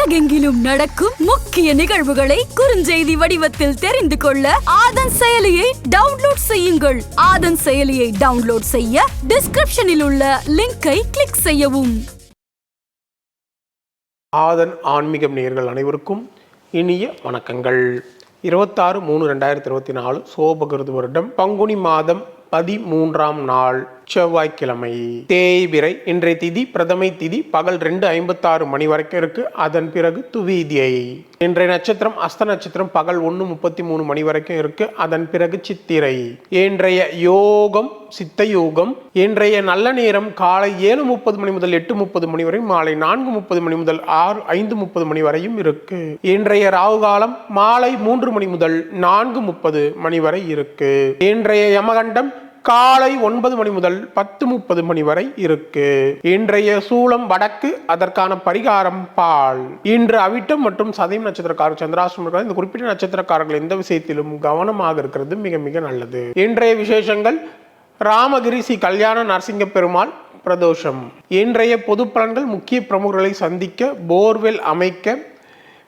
உலகெங்கிலும் நடக்கும் முக்கிய நிகழ்வுகளை குறுஞ்செய்தி வடிவத்தில் தெரிந்து கொள்ள ஆதன் செயலியை டவுன்லோட் செய்யுங்கள். ஆதன் செயலியை டவுன்லோட் செய்ய டிஸ்கிரிப்ஷனில் உள்ள லிங்கை கிளிக் செய்யவும். ஆதன் ஆன்மீகம் நேர்கள் அனைவருக்கும் இனிய வணக்கங்கள். இருபத்தாறு மூணு ரெண்டாயிரத்தி இருபத்தி நாலு சோபகிருது வருடம் பங்குனி மாதம் பதிமூன்றாம் நாள். செவ்வாய்க்கிழமை. தேய்பிரை இன்றைய திதி பிரதமை திதி பகல் ரெண்டு ஐம்பத்தாறு மணி வரைக்கும் இருக்கு. அதன் பிறகு துவீதியை. இன்றைய நட்சத்திரம் அஸ்த நட்சத்திரம் பகல் ஒன்று முப்பத்தி மூணு மணி வரைக்கும் இருக்கு. அதன் பிறகு சித்திரை. இன்றைய யோகம் சித்த யோகம் இன்றைய நல்ல நேரம் காலை ஏழு முப்பது மணி முதல் எட்டு முப்பது மணி வரை மாலை நான்கு முப்பது மணி முதல் ஆறு ஐந்து முப்பது மணி வரையும் இருக்கு. இன்றைய ராகு காலம் மாலை மூன்று மணி முதல் நான்கு முப்பது மணி வரை இருக்கு. இன்றைய யமகண்டம் காலை ஒன்பது மணி முதல் பத்து முப்பது மணி வரை இருக்கு. இன்றைய சூலம் வடக்கு அதற்கான பரிகாரம் பால். இன்று அவிட்டம் மற்றும் சதயம் நட்சத்திரக்காரர் சந்திராசிரமம் இந்த குறிப்பிட்ட நட்சத்திரக்காரர்கள் எந்த விஷயத்திலும் கவனமாக இருக்கிறது மிக மிக நல்லது. இன்றைய விசேஷங்கள் ராமகிரி ஸ்ரீ கல்யாண நரசிங்க பெருமாள் பிரதோஷம். இன்றைய பொது பலன்கள் முக்கிய பிரமுகர்களை சந்திக்க போர்வெல் அமைக்க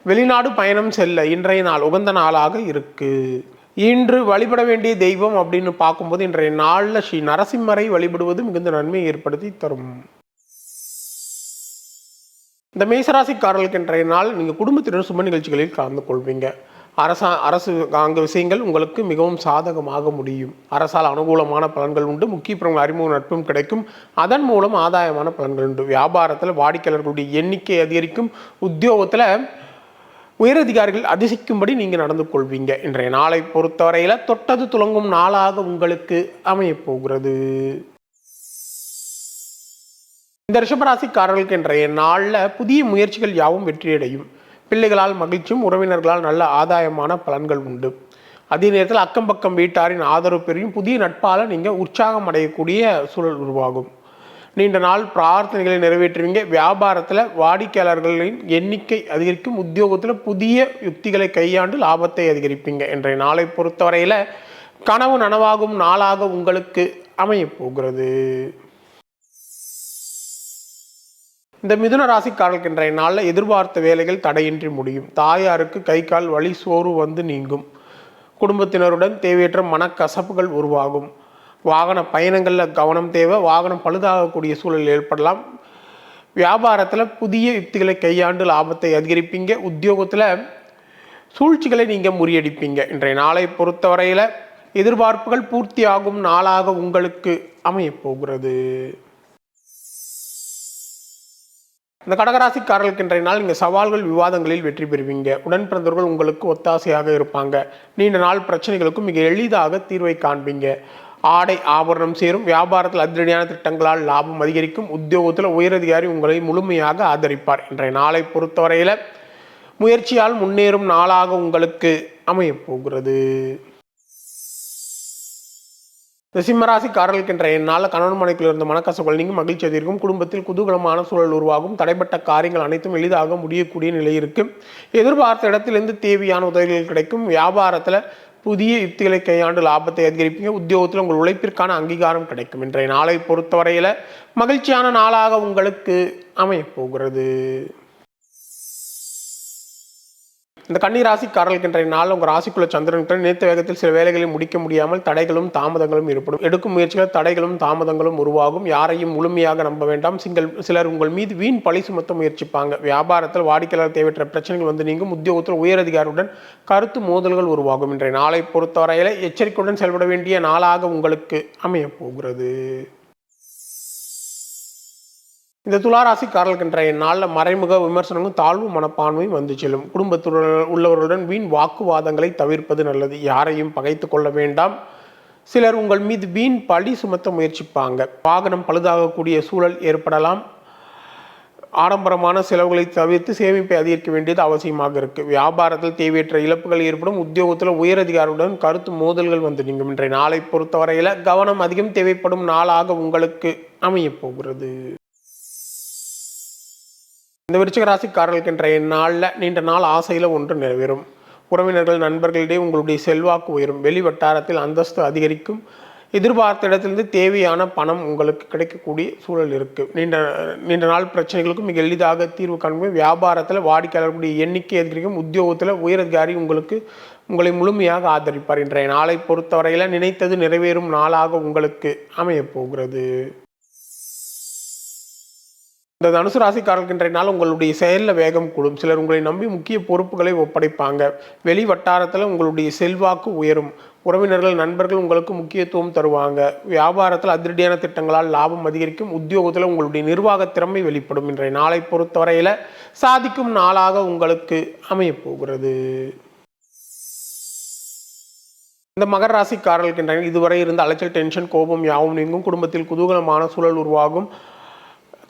வெளிநாடு பயணம் செல்ல இன்றைய நாள் உகந்த நாளாக இருக்கு. இன்று வழிபட வேண்டிய தெய்வம் அப்படின்னு பார்க்கும்போது இன்றைய நாளில் ஸ்ரீ நரசிம்மரை வழிபடுவது மிகுந்த நன்மையை ஏற்படுத்தி தரும். இந்த மேசராசிக்காரர்களுக்கு இன்றைய நாள் நீங்கள் குடும்பத்தினர் சும நிகழ்ச்சிகளில் கலந்து கொள்வீங்க. அரசா அரசு அங்க விஷயங்கள் உங்களுக்கு மிகவும் சாதகமாக முடியும். அரசால் அனுகூலமான பலன்கள் உண்டு முக்கிய பிரமுக அறிமுக நட்பும் கிடைக்கும். அதன் மூலம் ஆதாயமான பலன்கள் உண்டு. வியாபாரத்தில் வாடிக்கையாளர்களுடைய எண்ணிக்கை அதிகரிக்கும். உத்தியோகத்தில் உயரதிகாரிகள் அதிசயிக்கும்படி நீங்கள் நடந்து கொள்வீங்க. இன்றைய நாளை பொறுத்தவரையில் தொட்டது துலங்கும் நாளாக உங்களுக்கு அமையப்போகிறது. இந்த ரிஷபராசிக்காரர்களுக்கு இன்றைய நாளில் புதிய முயற்சிகள் யாவும் வெற்றியடையும். பிள்ளைகளால் மகிழ்ச்சியும் உறவினர்களால் நல்ல ஆதாயமான பலன்கள் உண்டு. அதே நேரத்தில் அக்கம் பக்கம் வீட்டாரின் ஆதரவு பெரியும் புதிய நட்பால் நீங்கள் உற்சாகம் அடையக்கூடிய சூழல் உருவாகும். நீண்ட நாள் பிரார்த்தனைகளை நிறைவேற்றுவீங்க. வியாபாரத்தில் வாடிக்கையாளர்களின் எண்ணிக்கை அதிகரிக்கும். உத்தியோகத்தில் புதிய யுக்திகளை கையாண்டு லாபத்தை அதிகரிப்பீங்க. இன்றைய நாளை பொறுத்தவரையில் கனவு நனவாகும் நாளாக உங்களுக்கு அமையப் போகிறது. இந்த மிதுன ராசிக்காரர்களுக்கு இன்றைய நாளில் எதிர்பார்த்த வேலைகள் தடையின்றி முடியும். தாயாருக்கு கை கால் வலி சோறு வந்து நீங்கும். குடும்பத்தினருடன் தேவையற்ற மனக்கசப்புகள் உருவாகும். வாகன பயணங்களில் கவனம் தேவை. வாகனம் பழுதாகக்கூடிய சூழல் ஏற்படலாம். வியாபாரத்தில் புதிய யுக்திகளை கையாண்டு லாபத்தை அதிகரிப்பீங்க. உத்தியோகத்தில் சூழ்ச்சிகளை நீங்கள் முறியடிப்பீங்க. இன்றைய நாளை பொறுத்தவரையில் எதிர்பார்ப்புகள் பூர்த்தியாகும் நாளாக உங்களுக்கு அமையப் போகிறது. இந்த கடகராசிக்காரர்களுக்கு இன்றைய நாள் நீங்கள் சவால்கள் விவாதங்களில் வெற்றி பெறுவீங்க. உடன் பிறந்தவர்கள் உங்களுக்கு ஒத்தாசையாக இருப்பாங்க. நீண்ட நாள் பிரச்சனைகளுக்கும் மிக எளிதாக தீர்வை காண்பீங்க. ஆடை ஆபரணம் சேரும். வியாபாரத்தில் அதிரடியான திட்டங்களால் லாபம் அதிகரிக்கும். உத்தியோகத்தில் உயரதிகாரி உங்களை முழுமையாக ஆதரிப்பார் இன்றைய நாளை பொறுத்தவரையில் முயற்சியால் முன்னேறும் நாளாக உங்களுக்கு அமையப் போகிறது. இந்த சிம்மராசிக்காரர்களுக்கு இன்றைய நாளில் கணவன் மனைக்குள் இருந்த மனக்கசப்புகள் நீங்க மகிழ்ச்சி அதிகரிக்கும் குடும்பத்தில் குதூகலமான சூழல் உருவாகும். தடைப்பட்ட காரியங்கள் அனைத்தும் எளிதாக முடியக்கூடிய நிலை இருக்கு. எதிர்பார்த்த இடத்திலிருந்து தேவையான உதவிகள் கிடைக்கும். வியாபாரத்தில் புதிய யுக்திகளை கையாண்டு லாபத்தை அதிகரிப்பீங்க. உத்தியோகத்தில் உங்கள் உழைப்பிற்கான அங்கீகாரம் கிடைக்கும். இன்றைய நாளை பொறுத்தவரையில் மகிழ்ச்சியான நாளாக உங்களுக்கு அமையப் போகிறது. இந்த கன்னிராசிக்காரர்களுக்கு இன்றைய நாள் உங்கள் ராசிக்குள்ள சந்திரன் நேற்று வேகத்தில் சில வேலைகளை முடிக்க முடியாமல் தடைகளும் தாமதங்களும் ஏற்படும். எடுக்கும் முயற்சிகள் தடைகளும் தாமதங்களும் உருவாகும். யாரையும் முழுமையாக நம்ப வேண்டாம். சிங்கள் சிலர் உங்கள் மீது வீண் பழி சுமத்த முயற்சிப்பாங்க. வியாபாரத்தில் வாடிக்கையாளர் தேவையற்ற பிரச்சனைகள் வந்து நீங்கும். உத்தியோகத்தில் உயரதிகாரியுடன் கருத்து மோதல்கள் உருவாகும். இன்றைய நாளை பொறுத்தவரையில் எச்சரிக்கையுடன் செயல்பட வேண்டிய நாளாக உங்களுக்கு அமையப் போகிறது. இந்த துளாராசி இன்றைய நாளில் மறைமுக விமர்சனங்களும் தாழ்வு மனப்பான்மையும் வந்து செல்லும். குடும்பத்துடன் உள்ளவர்களுடன் வீண் வாக்குவாதங்களை தவிர்ப்பது நல்லது. யாரையும் பகைத்து கொள்ள வேண்டாம். சிலர் உங்கள் மீது வீண் பழி சுமத்த முயற்சிப்பாங்க. வாகனம் பழுதாகக்கூடிய சூழல் ஏற்படலாம். ஆடம்பரமான செலவுகளை தவிர்த்து சேமிப்பை அதிகரிக்க வேண்டியது அவசியமாக இருக்குது வியாபாரத்தில் தேவையற்ற இழப்புகள் ஏற்படும். உத்தியோகத்தில் உயரதிகாரியுடன் கருத்து மோதல்கள் வந்து நீங்கும். இன்றைய நாளை பொறுத்தவரையில் கவனம் அதிகம் தேவைப்படும் நாளாக உங்களுக்கு அமையப் போகிறது. இந்த விருச்சிக ராசிக்காரர்களுக்கு இன்றைய நாளில் நீண்ட நாள் ஆசையில் ஒன்று நிறைவேறும். உறவினர்கள் நண்பர்களிடையே உங்களுடைய செல்வாக்கு உயரும். வெளி வட்டாரத்தில் அந்தஸ்து அதிகரிக்கும். எதிர்பார்த்த இடத்திலிருந்து தேவையான பணம் உங்களுக்கு கிடைக்கக்கூடிய சூழல் இருக்குது நீண்ட நீண்ட நாள் பிரச்சனைகளுக்கும் மிக எளிதாக தீர்வு காண்போம் வியாபாரத்தில் வாடிக்கையாளர்களுடைய எண்ணிக்கை அதிகரிக்கும். உத்தியோகத்தில் உயரதிகாரி உங்களுக்கு உங்களை முழுமையாக ஆதரிப்பார். இன்றைய நாளை பொறுத்தவரையில் நினைத்தது நிறைவேறும் நாளாக உங்களுக்கு அமையப் போகிறது. இந்த தனுசு ராசிக்காரர்களுக்கு இன்றைய நாள் உங்களுடைய செயலில் வேகம் கூடும். சிலர் உங்களை நம்பி முக்கிய பொறுப்புகளை ஒப்படைப்பாங்க. வெளி வட்டாரத்தில் உங்களுடைய செல்வாக்கு உயரும். உறவினர்கள் நண்பர்கள் உங்களுக்கு முக்கியத்துவம் தருவாங்க. வியாபாரத்தில் அதிரடியான திட்டங்களால் லாபம் அதிகரிக்கும். உத்தியோகத்தில் உங்களுடைய நிர்வாக திறமை வெளிப்படும். இன்றைய நாளை பொறுத்தவரையில் சாதிக்கும் நாளாக உங்களுக்கு அமையப்போகிறது இந்த மகர ராசிக்காரர்களுக்கு இதுவரை இருந்த அலைச்சல் டென்ஷன் கோபம் யாவும் நீங்கும். குடும்பத்தில் குதூகலமான சூழல் உருவாகும்.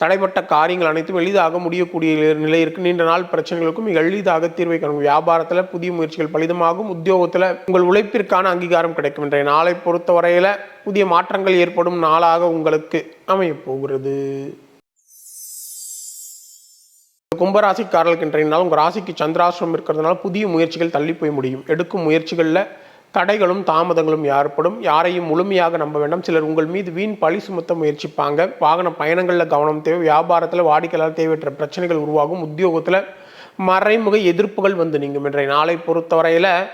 தடைப்பட்ட காரியங்கள் அனைத்தும் எளிதாக முடியக்கூடிய நிலை இருக்கு. நீண்ட நாள் பிரச்சனைகளுக்கும் மிக எளிதாக தீர்வை காணும். வியாபாரத்தில் புதிய முயற்சிகள் பலிதமாகும். உத்தியோகத்தில் உங்கள் உழைப்பிற்கான அங்கீகாரம் கிடைக்கும் இன்றைய நாளை பொறுத்தவரையில் புதிய மாற்றங்கள் ஏற்படும் நாளாக உங்களுக்கு அமையப் போகிறது. கும்பராசிக்காரர்களுக்கு இன்றைய நாள் உங்கள் ராசிக்கு சந்திராசிரம் இருக்கிறதுனால புதிய முயற்சிகள் தள்ளி போய் முடியும். எடுக்கும் முயற்சிகளில் தடைகளும் தாமதங்களும் ஏற்படும். யாரையும் முழுமையாக நம்ப வேண்டாம். சிலர் உங்கள் மீது வீண் பழி சுமத்த முயற்சிப்பாங்க. வாகன பயணங்களில் கவனம் தேவை. வியாபாரத்தில் வாடிக்கையாளர் தேவையற்ற பிரச்சனைகள் உருவாகும். உத்தியோகத்தில் மறைமுக எதிர்ப்புகள் வந்து நீங்கும். இன்றைய நாளை பொறுத்தவரையில்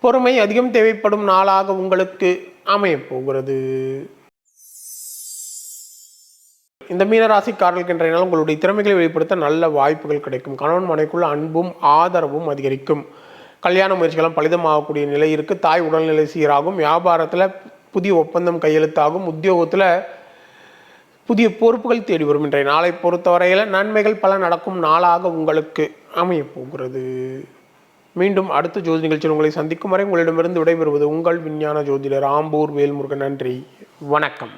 பொறுமை அதிகம் தேவைப்படும் நாளாக உங்களுக்கு அமையப் போகிறது. இந்த மீனராசிக்காரர்களுக்கு இன்றைய நாள் உங்களுடைய திறமைகளை வெளிப்படுத்த நல்ல வாய்ப்புகள் கிடைக்கும். கணவன் மனைக்குள்ள அன்பும் ஆதரவும் அதிகரிக்கும். கல்யாண முயற்சிகளும் பலிதமாகக்கூடிய நிலை இருக்குது தாய் உடல்நிலை சீராகும். வியாபாரத்தில் புதிய ஒப்பந்தம் கையெழுத்தாகும். உத்தியோகத்தில் புதிய பொறுப்புகள் தேடி வரும். இன்றைய நாளை பொறுத்தவரையில் நன்மைகள் பல நடக்கும் நாளாக உங்களுக்கு அமைய போகிறது. மீண்டும் அடுத்த ஜோதி நிகழ்ச்சியில் உங்களை சந்திக்கும் வரை உங்களிடமிருந்து விடைபெறுவது உங்கள் விஞ்ஞான ஜோதிடர் ஆம்பூர் வேல்முருகன். நன்றி. வணக்கம்.